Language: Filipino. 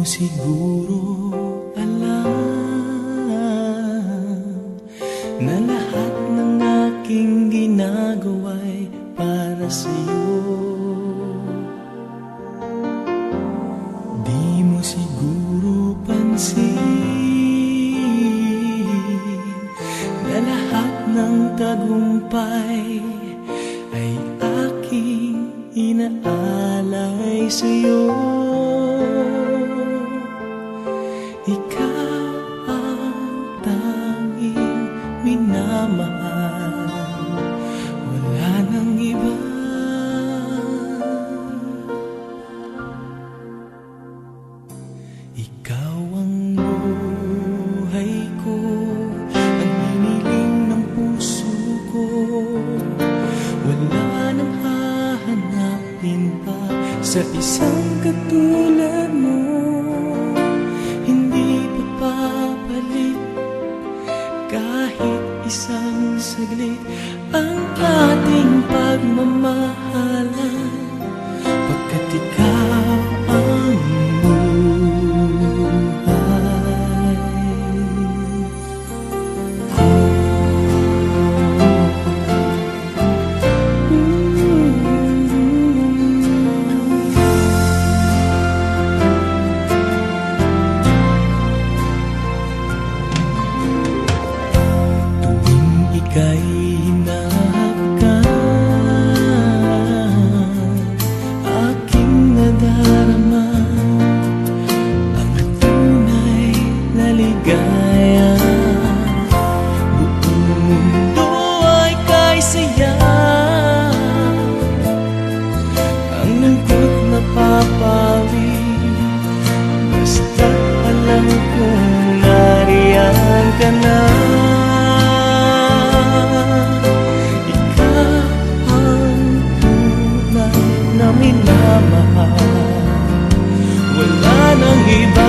mo siguro alam Na lahat ng aking ginagawa'y para sa'yo. Di mo siguro pansin Na lahat ng tagumpay Ay aking inaalay sa'yo minamahal. Wala nang iba. Ikaw ang buhay ko Ang hiniling ng puso ko. Wala nang hahanapin pa Sa isang katulad mo saglit Ang ating pagmamahalan ka na. Ikaw ang tunay na minamahal. Wala nang iba